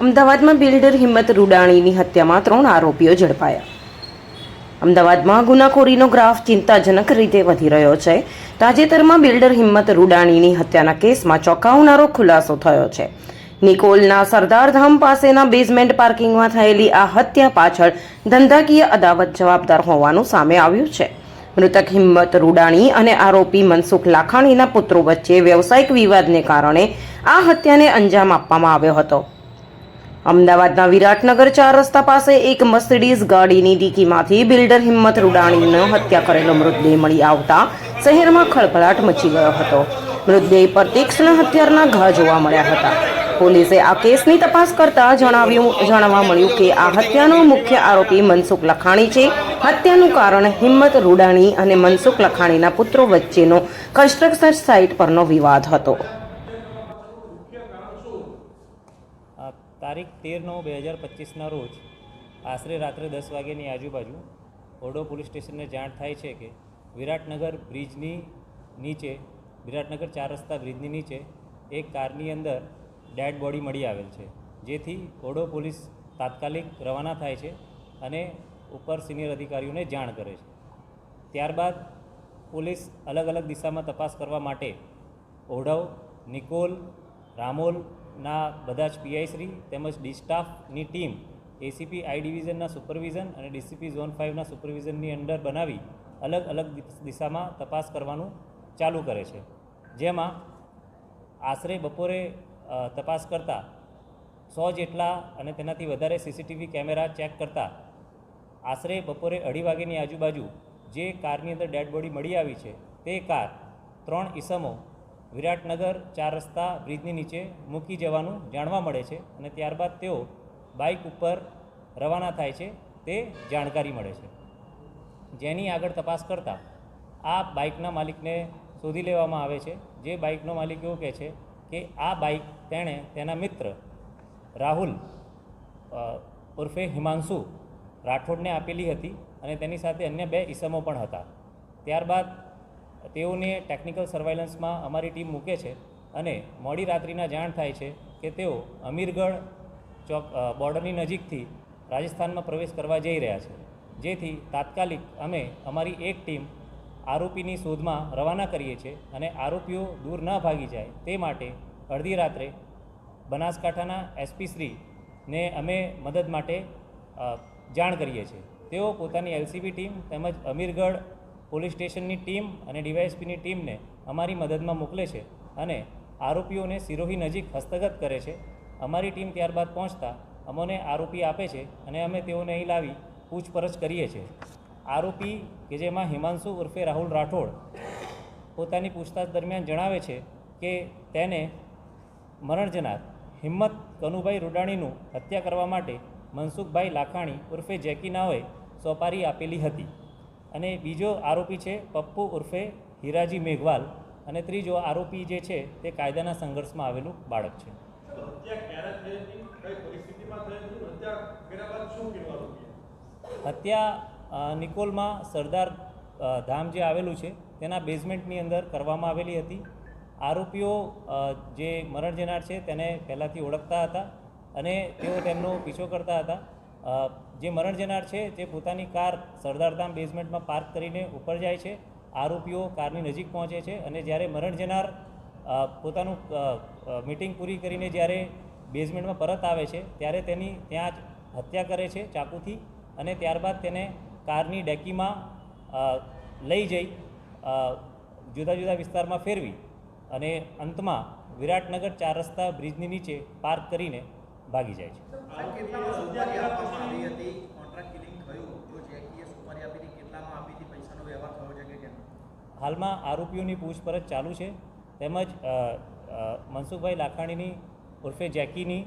અમદાવાદમાં બિલ્ડર હિંમત રૂડાણીની હત્યામાં ત્રણ આરોપીઓ ઝડપાયા. અમદાવાદમાં ગુનાખોરીનો ગ્રાફ ચિંતાજનક રીતે વધી રહ્યો છે. તાજેતરમાં બિલ્ડર હિંમત રૂડાણીની હત્યાના કેસમાં ચોંકાવનારો ખુલાસો થયો છે. નિકોલના સરદારધામ પાસેના બેઝમેન્ટ પાર્કિંગમાં થયેલી આ હત્યા પાછળ ધંધાકીય અદાવત જવાબદાર હોવાનું સામે આવ્યું છે. મૃતક હિંમત રૂડાણી અને આરોપી મનસુખ લાખાણીના પુત્રો વચ્ચે વ્યવસાયિક વિવાદને કારણે આ હત્યાને અંજામ આપવામાં આવ્યો હતો. અમદાવાદના વિરાટનગર ચાર રસ્તા પાસે એક મર્સિડીઝ ગાડીની ડીકીમાંથી બિલ્ડર હિંમત રૂડાણીનો હત્યા કરેલો મૃતદેહ મળી આવતા શહેરમાં ખળભળાટ મચી ગયો હતો. મૃતદેહ પર તીક્ષ્ણ હથિયારના ઘા જોવા મળ્યા હતા. પોલીસે આ કેસની તપાસ કરતા જણાવ્યું, જાણવા મળ્યું કે આ હત્યાનો મુખ્ય આરોપી મનસુખ લખાણી છે. હત્યાનું કારણ હિંમત રૂડાણી અને મનસુખ લખાણીના પુત્રો વચ્ચેનો કન્સ્ટ્રક્શન સાઇટ પરનો વિવાદ હતો આ તારીખ તેર નવ બે હજાર પચીસના રોજ આશરે રાત્રે દસ વાગ્યાની આજુબાજુ ઓડો પોલીસ સ્ટેશનને જાણ થાય છે કે વિરાટનગર બ્રિજની નીચે, વિરાટનગર ચાર રસ્તા બ્રિજની નીચે એક કારની અંદર ડેડ બોડી મળી આવેલ છે. જેથી ઓડો પોલીસ તાત્કાલિક રવાના થાય છે અને ઉપર સિનિયર અધિકારીઓને જાણ કરે છે. ત્યારબાદ પોલીસ અલગ અલગ દિશામાં તપાસ કરવા માટે ઓઢવ નિકોલ રામોલના બધા જ પીઆઈશ્રી તેમજ ડી સ્ટાફની ટીમ એસીપી આઈ ડિવિઝનના સુપરવિઝન અને ડીસીપી ઝોન ફાઇવના સુપરવિઝનની અંડર બનાવી અલગ અલગ દિશામાં તપાસ કરવાનું ચાલુ કરે છે. જેમાં આશરે બપોરે તપાસ કરતાં સો જેટલા અને તેનાથી વધારે સીસીટીવી કેમેરા ચેક કરતાં આશરે બપોરે અઢી વાગ્યાની આજુબાજુ જે કારની અંદર ડેડ બોડી મળી આવી છે તે કાર ત્રણ ઈસમો વિરાટનગર ચાર રસ્તા બ્રિજની નીચે મૂકી જવાનું જાણવા મળે છે અને ત્યારબાદ તેઓ બાઇક ઉપર રવાના થાય છે તે જાણકારી મળે છે. જેની આગળ તપાસ કરતાં આ બાઇકના માલિકને શોધી લેવામાં આવે છે. જે બાઇકનો માલિક એવું કહે છે કે આ બાઇક તેણે તેના મિત્ર રાહુલ ઉર્ફે હિમાંશુ રાઠોડને આપેલી હતી અને તેની સાથે અન્ય બે ઈસમો પણ હતા. ત્યારબાદ તેઓને ટેકનિકલ સર્વાઇલન્સમાં અમારી ટીમ મૂકે છે અને મોડી રાત્રિના જાણ થાય છે કે તેઓ અમીરગઢ ચોક બોર્ડરની નજીકથી રાજસ્થાનમાં પ્રવેશ કરવા જઈ રહ્યા છે. જેથી તાત્કાલિક અમે અમારી એક ટીમ આરોપીની શોધમાં રવાના કરીએ છીએ અને આરોપીઓ દૂર ન ભાગી જાય તે માટે અડધી રાત્રે બનાસકાંઠાના એસપી શ્રીને અમે મદદ માટે જાણ કરીએ છીએ. તેઓ પોતાની એલસીબી ટીમ તેમજ અમીરગઢ પોલીસ સ્ટેશનની ટીમ અને ડીવાયએસપીની ટીમને અમારી મદદમાં મોકલે છે અને આરોપીઓને સિરોહી નજીક હસ્તગત કરે છે. અમારી ટીમ ત્યારબાદ પહોંચતા અમોને આરોપી આપે છે અને અમે તેઓને અહીં લાવી પૂછપરછ કરીએ છીએ. આરોપી કે જેમાં હિમાંશુ ઉર્ફે રાહુલ રાઠોડ પોતાની પૂછતાછ દરમિયાન જણાવે છે કે તેને મરણ જનાર હિંમત કનુભાઈ રૂડાણીનું હત્યા કરવા માટે મનસુખભાઈ લાખાણી ઉર્ફે જેકી નાઓએ સોપારી આપેલી હતી. અને બીજો આરોપી છે પપ્પુ ઉર્ફે હીરાજી મેઘવાલ અને ત્રીજો આરોપી જે છે તે કાયદાના સંઘર્ષમાં આવેલું બાળક છે. હત્યા નિકોલમાં સરદાર ધામ જે આવેલું છે તેના બેઝમેન્ટની અંદર કરવામાં આવેલી હતી. આરોપીઓ જે મરણ જનાર છે તેને પહેલાંથી ઓળખતા હતા અને તેઓ તેમનો પીછો કરતા હતા. જે મરણ જનાર છે, તે પોતાની કાર સરદારધામ બેઝમેન્ટમાં પાર્ક કરીને ઉપર જાય છે. આરોપીઓ કારની નજીક પહોંચે છે અને જ્યારે મરણ જનાર પોતાનું મિટિંગ પૂરી કરીને જ્યારે બેઝમેન્ટમાં પરત આવે છે, ત્યારે તેની ત્યાં જ હત્યા કરે છે ચાકુથી અને ત્યારબાદ તેને કારની ડેકીમાં લઈ જઈ જુદા જુદા વિસ્તારમાં ફેરવી અને અંતમાં વિરાટનગર ચાર રસ્તા બ્રિજની નીચે પાર્ક કરીને ભાગી જાય છે. હાલમાં આરોપીઓની પૂછપરછ ચાલુ છે. તેમજ મનસુખભાઈ લાખાણીની ઉર્ફે જેકીની